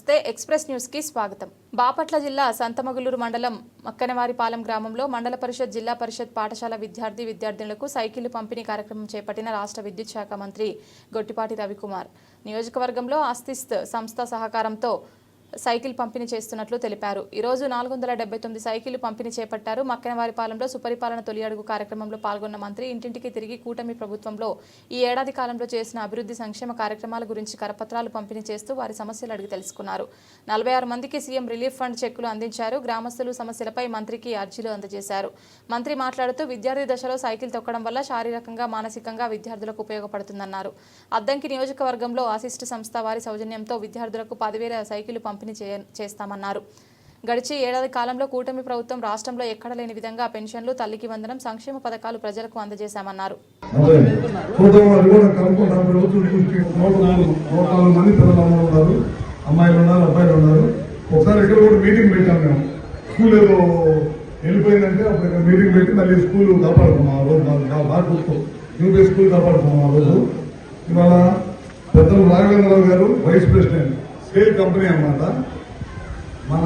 నమస్తే ఎక్స్ప్రెస్ న్యూస్కి స్వాగతం. బాపట్ల జిల్లా సంతమగులూరు మండలం మక్కనవారిపాలెం గ్రామంలో మండల పరిషత్ జిల్లా పరిషత్ పాఠశాల విద్యార్థి విద్యార్థినులకు సైకిల్ పంపిణీ కార్యక్రమం చేపట్టిన రాష్ట్ర విద్యుత్ శాఖ మంత్రి గొట్టిపాటి రవికుమార్. నియోజకవర్గంలో ఆస్తిస్త్ సంస్థ సహకారంతో సైకిల్ పంపిణీ చేస్తున్నట్లు తెలిపారు. ఈ రోజు నాలుగు వందల డెబ్బై తొమ్మిది సైకిల్ పంపిణీ చేపట్టారు. మక్కనవారిపాలెంలో సుపరిపాలన తొలి అడుగు కార్యక్రమంలో పాల్గొన్న మంత్రి ఇంటింటికి తిరిగి కూటమి ప్రభుత్వంలో ఈ ఏడాది కాలంలో చేసిన అభివృద్ధి సంక్షేమ కార్యక్రమాల గురించి కరపత్రాలు పంపిణీ చేస్తూ వారి సమస్యలు అడిగి తెలుసుకున్నారు. నలభై ఆరు మందికి సీఎం రిలీఫ్ ఫండ్ చెక్కులు అందించారు. గ్రామస్తులు సమస్యలపై మంత్రికి అర్జీలు అందజేశారు. మంత్రి మాట్లాడుతూ విద్యార్థి దశలో సైకిల్ తొక్కడం వల్ల శారీరకంగా మానసికంగా విద్యార్థులకు ఉపయోగపడుతుందన్నారు. అద్దంకి నియోజకవర్గంలో ఆసిస్ట్ సంస్థ వారి సౌజన్యంతో విద్యార్థులకు పదివేల సైకిల్ పంపిణీ చేయ- చేస్తామన్నారు. గడిచి ఏడాది కాలంలో కూటమి ప్రభుత్వం రాష్ట్రంలో ఎక్కడ లేని విధంగా పెన్షన్లు తల్లికి వందనం సంక్షేమ పథకాలు ప్రజలకు అందజేశామన్నారు. అమ్మాయిలు ఉన్నారు అబ్బాయిలు ఉన్నారు. ఒకసారి ఇక్కడ కూడా మీటింగ్ పెట్టాం మేము. స్కూల్ ఏదో వెళ్ళిపోయిందంటే అప్పుడు ఇక్కడ మీటింగ్ పెట్టి మళ్ళీ స్కూల్ కాపాడుకున్నాం ఆ రోజు. యూపీ స్కూల్ కాపాడుకున్నాం ఆ రోజు. ఇవాళ పెద్దలు రాఘవేంద్రరావు గారు వైస్ ప్రెసిడెంట్. స్కేల్ కంపెనీ అన్నమాట. మన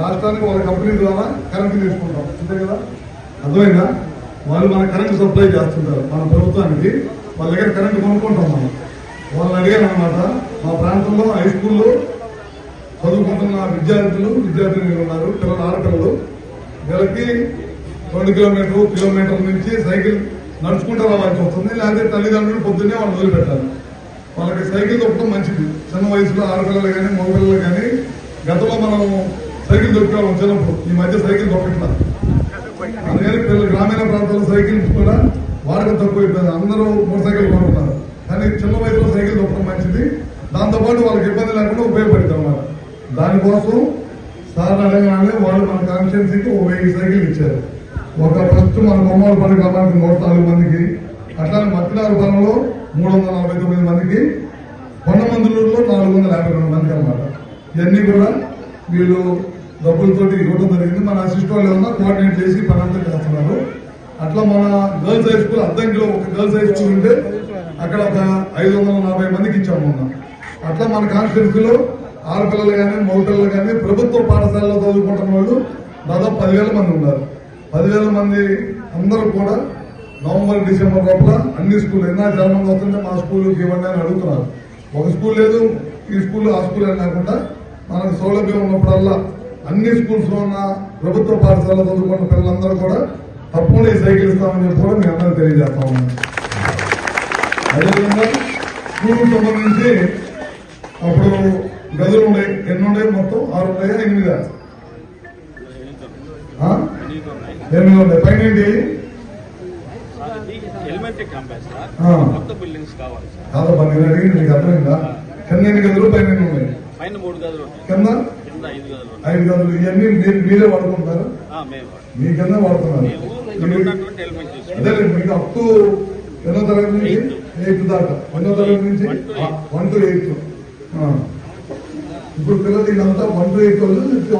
రాష్ట్రానికి వాళ్ళ కంపెనీ ద్వారా కరెంట్ తీసుకుంటాం. అంతే కదా? అర్థమైందా? వాళ్ళు మన కరెంట్ సప్లై చేస్తుంటారు మన ప్రభుత్వానికి. వాళ్ళ దగ్గర కరెంట్ కొనుక్కుంటాం మనం. వాళ్ళు అడిగాను అనమాట మా ప్రాంతంలో హై స్కూల్లో చదువుకుంటున్న విద్యార్థులు విద్యార్థినులు ఉన్నారు. పిల్లలు ఆడపిల్లలు. వీళ్ళకి రెండు కిలోమీటర్లు కిలోమీటర్ల నుంచి సైకిల్ నడుచుకుంటూ రావాల్సి వస్తుంది. లేకపోతే తల్లిదండ్రులు పొద్దున్నే వాళ్ళు వదిలిపెట్టాలి. వాళ్ళకి సైకిల్ తొక్కడం మంచిది. చిన్న వయసులో ఆడపిల్లలు కానీ మగపిల్లలు కానీ గతంలో మనం సైకిల్ దొక్కేవాళ్ళం చిన్నప్పుడు. ఈ మధ్య సైకిల్ దొక్కట్లా అందుకని పిల్లలు గ్రామీణ ప్రాంతాల్లో సైకిల్ కూడా వాడకం తక్కువైపోయింది. అందరూ మోటార్ సైకిల్ కొనుక్కున్నారు. కానీ చిన్న వయసులో సైకిల్ దొక్కడం మంచిది. దాంతోపాటు వాళ్ళకి ఇబ్బంది లేకుండా ఉపయోగపడుతుంది మనం దానికోసం సార్ అడగగానే వాళ్ళు మన కాన్స్టిట్యున్సీకి ఓ వెయ్యి సైకిల్ ఇచ్చారు. ఒక ఫస్ట్ మన బొమ్మల పని గ్రామానికి నూట నాలుగు మందికి. అట్లానే మట్టినారు పనులు మూడు వందల నలభై తొమ్మిది మందికి కొండమందులూరులో నాలుగు వందల యాభై రెండు మందికి అన్నమాట. ఇవన్నీ కూడా వీళ్ళు డబ్బులతోటి ఇవ్వడం జరిగింది. మన అసిస్ట్ వాళ్ళు ఏమన్నా కోఆర్డినేట్ చేసి పనంతా చేస్తున్నారు. అట్లా మన గర్ల్స్ హై స్కూల్ అద్దంకిలో ఒక గర్ల్స్ హై స్కూల్ ఉంటే అక్కడ ఒక ఐదు వందల నలభై మందికి ఇచ్చాము మొన్న అట్లా మన కాన్స్టిట్యూన్సీలో ఆడపిల్లలు కానీ మగపిల్లలు కానీ ప్రభుత్వ పాఠశాలలో చదువుకుంటున్న వాళ్ళు దాదాపు పదివేల మంది ఉన్నారు. పదివేల మంది అందరూ కూడా నవంబర్ డిసెంబర్ లోపల అన్ని స్కూల్ ఎన్న చాలా మంది వస్తుంటే మా స్కూల్కి ఇవ్వండి అని అడుగుతున్నారు. ఒక స్కూల్ లేదు ఈ స్కూల్ ఆ స్కూల్ అని లేకుండా మనకు సౌలభ్యం ఉన్నప్పుడల్లా అన్ని స్కూల్స్లో ఉన్న ప్రభుత్వ పాఠశాలలో చదువుకున్న పిల్లలందరూ కూడా తప్పకుండా ఈ సైకిల్ ఇస్తామని చెప్పి కూడా మీ అందరూ తెలియజేస్తా అదేవిధంగా స్కూల్ సంబంధించి అప్పుడు గదులు ఉన్నాయి ఎన్ని ఉన్నాయి మొత్తం? ఆరు ఉన్నాయా ఎనిమిదా? ఎనిమిది ఉన్నాయి పైన ఏంటి? సార్. కొత్త బిల్డింగ్స్ కావాలి సార్ కాదబ్బా నేను అడిగింది నీకు అర్థమైందా? కింద ఎన్ని గదులు పైన ఎన్ని ఉన్నాయి పైన మూడు గదులు ఉంటాయి. కింద? కింద ఐదు గదులు ఐదు గదులు. ఇవన్నీ మీరు మీరే వాడుకుంటారు మీ కింద వాడుతున్నారు. అదే మీకు అప్ టు ఎన్నో తరగతి నుంచి? ఎయిత్ దాకా. ఎన్నో తరగతి నుంచి. వన్ టు ఎయిత్ ఇప్పుడు పిల్లలు వీళ్ళంతా వన్ టు ఎయిత్ వాళ్ళు